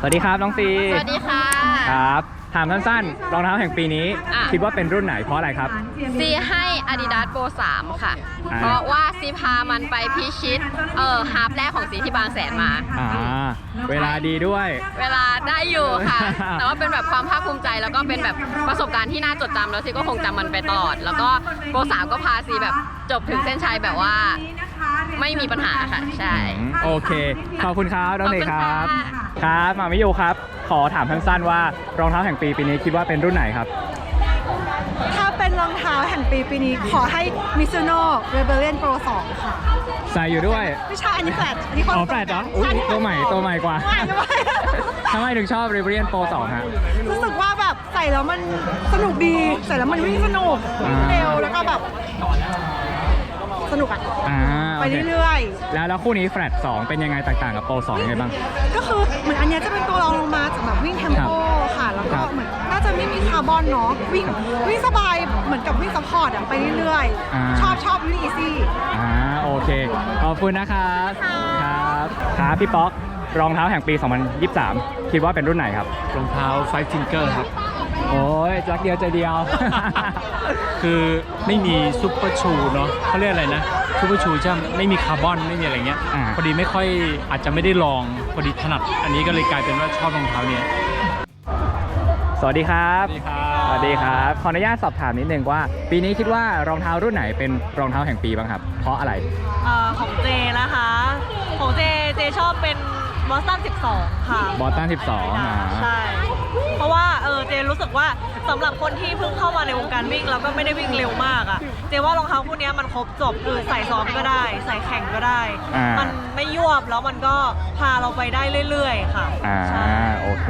สวัสดีครับน้องซีสวัสดีค่ะ ครับ ถามสั้นๆรองเท้าแห่งปีนี้ อะ คิดว่าเป็นรุ่นไหนเพราะอะไรครับ ซีให้ Adidas Pro 3 ค่ะ อ่า เพราะว่าซีพามันไปพิชิต เอ่อฮาร์ปแรกของซีที่บางแสนมา อ่า เวลาดีด้วย เวลาได้อยู่ค่ะ แต่ว่าเป็นแบบความภาคภูมิใจแล้วก็เป็นแบบประสบการณ์ที่น่าจดจำแล้วซีก็คงจำมันไปตลอด แล้วก็โปรสามก็พาซีแบบจบถึงเส้นชัยแบบว่า ไม่มีปัญหาค่ะใช่ อืมโอเค ขอบคุณครับน้องเนยครับ ขอบคุณค่ะ ครับมามิโยครับ ขอถามสั้นๆว่ารองเท้าแห่งปีปีนี้คิดว่าเป็นรุ่นไหนครับ ถ้าเป็นรองเท้าแห่งปีปีนี้ขอให้ Mizuno Rebellion Pro 2ค่ะ ใส่อยู่ด้วย ไม่ใช่อันนี้แฟลตอันนี้คนอ๋อแฟลตเหรออุ๊ยใช่ตัวใหม่ตัวใหม่กว่าใหม่ใช่ไหมทำไมถึงชอบ r e v e r i a n Pro 2 ฮะ รู้สึกว่าแบบใส่แล้วมันสนุกดี ใส่แล้วมันวิ่งสนุกอ่าวิ่งเร็วแล้วก็แบบ สนุกอะอ่า ไปโอเคเรื่อยแล้วแล้วคู่นี้แฟลต2เป็นยังไงแตกต่างกับโปร2ยังไงบ้างๆก็คือเหมือนอันเนี้ยจะเป็นตัวรองลงมาจากแบบวิ่งเทมครับโปค่ะ แล้วคก็รับเหมือนน่าจะไม่มีคาร์บอนเนาะวิ่งวิ่งสบายเหมือนกับวิ่งซัพพอร์ตอะไปเรื่อยอ่า ๆ ชอบชอบวิ่งอีซี่ อ่าโอเค ขอบคุณนะครับค่ะครับครับพี่ป๊อกรองเท้าแห่งปี 2023 คิดว่าเป็นรุ่นไหนครับ รองเท้าไฟทิงเกอร์ครับ โอ้ยจักเดียวใจเดียว คือไม่มีซูเปอร์ชูเนาะเขาเรียกอะไรนะ ซูเปอร์ชูใช่ไหมไม่มีคาร์บอนไม่มีอะไรเงี้ยอ่า พอดีไม่ค่อยอาจจะไม่ได้ลองพอดีถนัด อันนี้ก็เลยกลายเป็นว่าชอบรองเท้าเนี้ยสวัสดีครับสวัสดีครับ สวัสดีครับ ขออนุญาตสอบถามนิดนึงว่า ปีนี้คิดว่ารองเท้ารุ่นไหนเป็นรองเท้าแห่งปีบ้างครับ เพราะอะไร เอ่อของเจนะคะ ของเจเจชอบเป็นบอสตัน12 ค่ะบอสตัน12อ่า ใช่ เพราะว่าเออเจ รู้สึกว่าสำหรับคนที่เพิ่งเข้ามาในวงการวิ่งแล้วก็ไม่ได้วิ่งเร็วมากอะ่ะเจว่ารองเท้าคู่เนี้ยมันครบจบคือใส่ซ้อมก็ได้ ใส่แข่งก็ได้อ่ามัมันไม่ยวบแล้วมันก็พาเราไปได้เรื่อย ๆ ค่ะอ่าใช่โอเค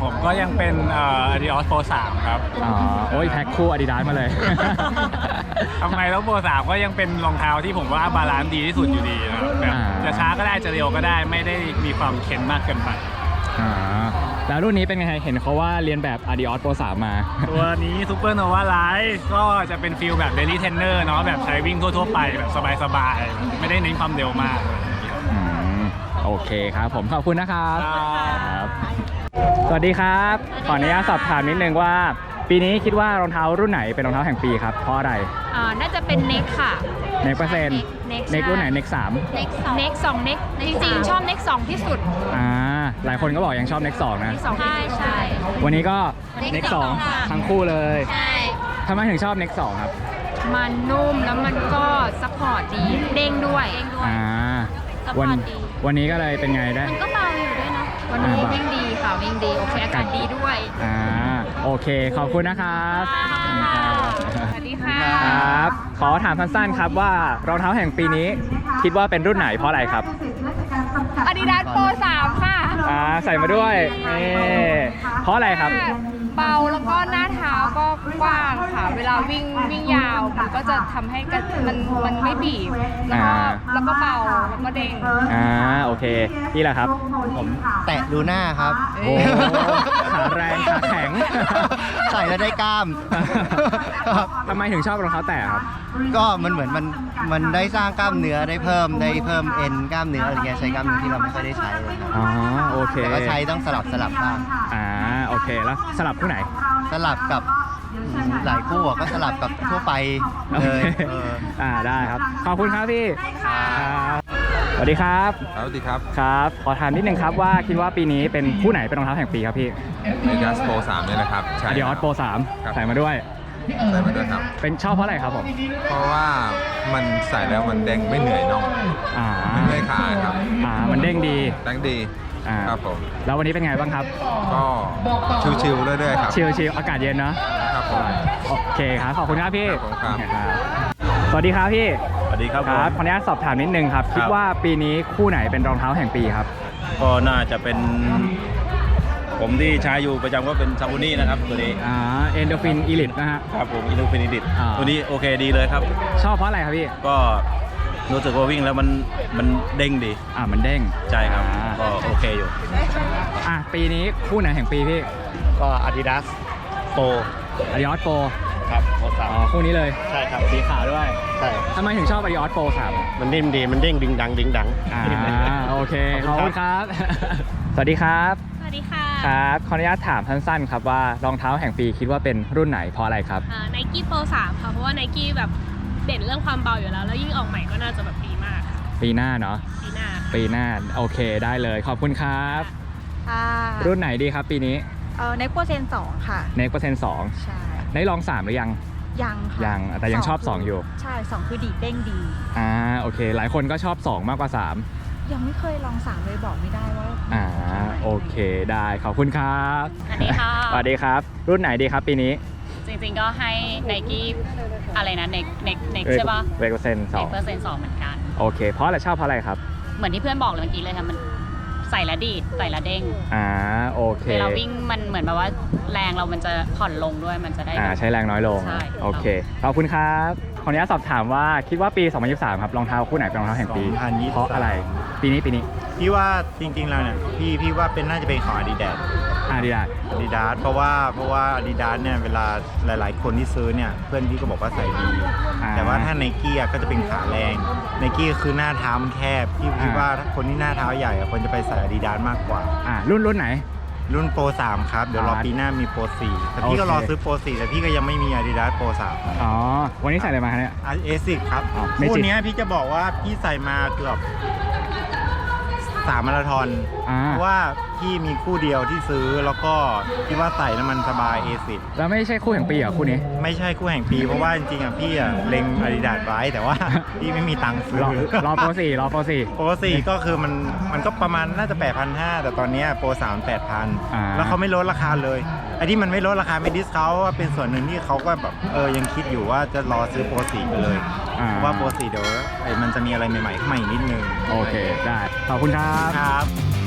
ผมก็ยังเป็นเอ่อ Adios Pro 3ครับ อ๋อ โอ้ยแพ็คคู่อาดิดาสมาเลย ทำไมแล้ว Pro 3ก็ยังเป็นรองเท้าที่ผมว่าบาลานซ์ดีที่สุดอยู่ดีนะครับแบบอ่าจะช้าก็ได้จะเร็วก็ได้ไม่ได้มีความเข็นมากเกินไป อ่า แล้วรุ่นนี้เป็นไงเห็นเขาว่าเรียนแบบ Adios Pro 3 มา ตัวนี้ Super Nova Light ก็จะเป็นฟิลแบบ Daily Trainer เนาะแบบใช้วิ่งทั่วๆไปแบบสบายๆ ไม่ได้เน้นความเร็วมากอืมโอเคครับ ผมขอบคุณนะครับ ครับ สวัสดีครับ ขออนุญาตสอบถามนิดนึงว่า ปีนี้คิดว่ารองเท้ารุ่นไหนเป็นรองเท้าแห่งปีครับ เพราะอะไรอ่าน่าจะเป็นเน็กค่ะ เน็กเปอร์เซ็นต์ Next เน็กรุ่นไหนเน็กสามเน็กสองเน็กสองเน็กจริงๆชอบเน็กสองที่สุดอ่าหลายคนก็บอกยังชอบเน็กสองนะเน็กสองใช่ใช่วันนี้ก็ Next เน็กสองค่ะทั้งคู่เลยใช่ทำไมถึงชอบเน็กสองครับ มันนุ่มแล้วมันก็ซัพพอร์ตดีเด้งด้วยเด้งด้วยอ่าซัพพวัอร์ตดีวันนี้ก็เลยเป็นไงได้มันก็เบาอยู่ด้วยเนาะวันนี้อ่าเบาวิ่งดีค่ะวิ่งดีโอเคอากาศดีด้วยอ่า โอเค ขอบคุณนะครับสวัสดีค่ะครับ ขอถามสั้นๆครับว่ารองเท้าแห่งปีนี้ คิดว่าเป็นรุ่นไหนเพราะอะไรครับอาดิดาสโปรสามค่ะอ่าใส่มาด้วยนี่เพราะอะไรครับ เบาแล้วก็หน้าเท้าก็กว้างค่ะ เวลาวิ่งวิ่งยาว มันก็จะทำให้กระมันมันไม่บีบแล้วก็อ่า แล้วก็เบาแล้วก็เด้ง อ่าโอเค นี่แหละครับ ผมแตะลูน่าครับ โอ้ขาแรงขาแข็ง ใส่แล้วได้กล้ามครับ ทำไมถึงชอบรองเท้าแตะครับ ก็มันเหมือนมันมันได้สร้างกล้ามเนื้อได้เพิ่มได้เพิ่มเอ็นกล้ามเนื้ออะไรเงี้ยใช้กล้ามเนื้อที่เราไม่ค่อยได้ใช้เลยครับอ๋อโอเคแต่ก็ใช้ต้องสลับสลับบ้างอ่าโอเคแล้วสลับคู่ไหน สลับกับ หลายคู่อะก็สลับกับทั่วไปเลยเออ อ่าได้ครับ ขอบคุณครับพี่ครับสวัสดีครับครับสวัสดีครับ ครับ ขอถามนิดนึงครับว่าคิดว่าปีนี้เป็นคู่ไหนเป็นรองเท้าแห่งปีครับพี่เอ d ัสโปร3เนี่ยนะครับใช่ a d i o s Pro ครับ3ใส่มาด้วยใส่มาด้วยครับ เป็นชอบเพราะอะไรครับผมเพราะว่ามันใส่แล้วมันเด้งไม่เหนื่อยน่องอ่าไม่เหนื่อยขาครับอ่ามันเด้งดีแด้งดีอ่าครับผมแล้ววันนี้เป็นไงบ้างครับ ก็ชิวๆเรื่อยๆครับชิลชิลอากาศเย็นเนอะครับผม โอเคครับขอบคุณครับพี่ครับผมครับครับ สวัสดีครับพี่สวัสดีครับคผมรับขออนุญาตสอบถามนิดนึงครับครับ คิดว่าปีนี้คู่ไหนเป็นรองเท้าแห่งปีครับ ก็น่าจะเป็น ผมที่ใช้อยู่ประจำก็เป็นซาบูนี่นะครับตัวนี้อ่าเอนโดฟินอีลิทนะฮะ ครับผมอินูฟินิดิตอ่า ตัวนี้โอเคดีเลยครับ ชอบเพราะอะไรครับพี่ ก็รู้สึกว่าวิ่งแล้วมันมันเด้งดีอ่ามันเด้งใช่ครับ อ่าก็โอเคอยู่ อะปีนี้คู่ไหนแห่งปีพี่ ก็ Adidas Pro อาริออสโปครับโปรสาอ๋อคู่นี้เลย ใช่ครับสีขาวด้วยใช่ ทำไมถึงชอบอาริออสโปสามมันนิ่มดี มันเด้งดึงดังดึงดัง อ่าโอเคขอบคุณครับสวัสดีครับ สวัสดีค่ะครับขออนุญาตถามสั้นๆครับว่ารองเท้าแห่งปีคิดว่าเป็นรุ่นไหนเพราะอะไรครับ ไนกี้โปรสามค่ะ เพราะว่าไนกี้แบบเด่นเรื่องความเบาอยู่แล้ว แล้วยิ่งออกใหม่ก็น่าจะแบบดีมากค่ะปีหน้าเนาะ ปีหน้า ปีหน้า โอเคได้เลย ขอบคุณครับ ค่ะ รุ่นไหนดีครับปีนี้ เออในโปรเซนสองค่ะ เน็กเปอร์เซ็นต์สองใช่ได้ลองสามหรือยัง ยังค่ะยังแต่ยังชอบสองอยู่ ใช่สองคือดีดเด้งดี อ่าโอเค หลายคนก็ชอบ 2 มากกว่า 3 ยังไม่เคยลองสามเลยบอกไม่ได้ว่าอ่าโอเคได้ขอบคุณครับสวัสดีค่ะ สวัสดีครับ รุ่นไหนดีครับปีนี้จริงๆก็ให้ไนกี้อะไรนะเน็กเน็กเน็กใช่ปะเวกเปอร์เซ็นต์สเน็อกงเปอร์เซ็นต์สองเหมือนกัน โอเค เพราะอะไรชอบเพราะอะไรครับ เหมือนที่เพื่อนบอกเลยเมื่อกี้เลยค่ะมัน ใส่แล้วดีดใส่แล้วเด้งอ่าโอเคเวลาวิ่งมันเหมือนแบบว่าแรงเรามันจะผ่อนลงด้วยมันจะได้ อ่าแบบใช้แรงน้อยลง ใช่ โอเค ขอบคุณครับ ขออนุญาตสอบถามว่าคิดว่าปี 2023 ครับรองเท้าคู่ไหนเป็นรองเท้าแห่งปี2023 เพราะอะไร ปีนี้ปีนี้พี่ว่าจริงๆแล้วเนี่ยพี่พี่ว่าเป็นน่าจะเป็นของ Adidas อ่าดีได้ Adidas เพราะว่าเพราะว่า Adidas เนี่ยเวลาหลายๆ คนที่ซื้อเนี่ยเพื่อนพี่ก็บอกว่าใส่ดี อ่าแต่ว่าถ้าไนกี้ก็จะเป็นขาแรงไนกี้คือหน้าเท้ามันแคบพี่คิดอ่า ว่าถ้าคนที่หน้าเท้าใหญ่อะควรจะไปใส่ Adidas มากกว่า อ่ารุ่นรุ่นไหน รุ่นโปร3ครับ เดี๋ยวรอปีหน้ามีโปร4แต่พี่ก็โอเครอซื้อโปร4แต่พี่ก็ยังไม่มี Adidas โปร3อ๋อ วันนี้ใส่อะไรมาคะเนี่ยเอซิกครับอ๋อ Magic คู่เนี้ยพี่จะบอกว่าพี่ใส่มาเกือบสามมาราธอนอ่าเพราะว่า พี่มีคู่เดียวที่ซื้อแล้วก็คิดว่าใส่แล้วมันสบายเอซิแล้วไม่ใช่คู่แห่งปีเหรอคู่นี้ ไม่ใช่คู่แห่งปีเพราะว่าจริงๆอะพี่อะเล็งอาดิดาสไว้แต่ว่า พี่ไม่มีตังค์ซื้อรอรอโปรสี่รอโปรสี่ โปรสี่ก็คือมันมันก็ประมาณน่าจะ 8,500 แต่ตอนเนี้ยโปรสามแปดพันอ่า แล้วเขาไม่ลดราคาเลยไอ้ที่มันไม่ลดราคาไม่ดิสเขาเป็นส่วนหนึ่งที่เขาก็แบบเออยังคิดอยู่ว่าจะรอซื้อโปรสี่ไปเลยอ่าเพราะว่าโปรสี่เดี๋ยวไอ้มันจะมีอะไรใหม่ๆเข้ามาอีกนิดนึงโอเค ได้ ขอบคุณครับ ครับ